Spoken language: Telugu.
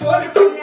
కోడి పిల్ల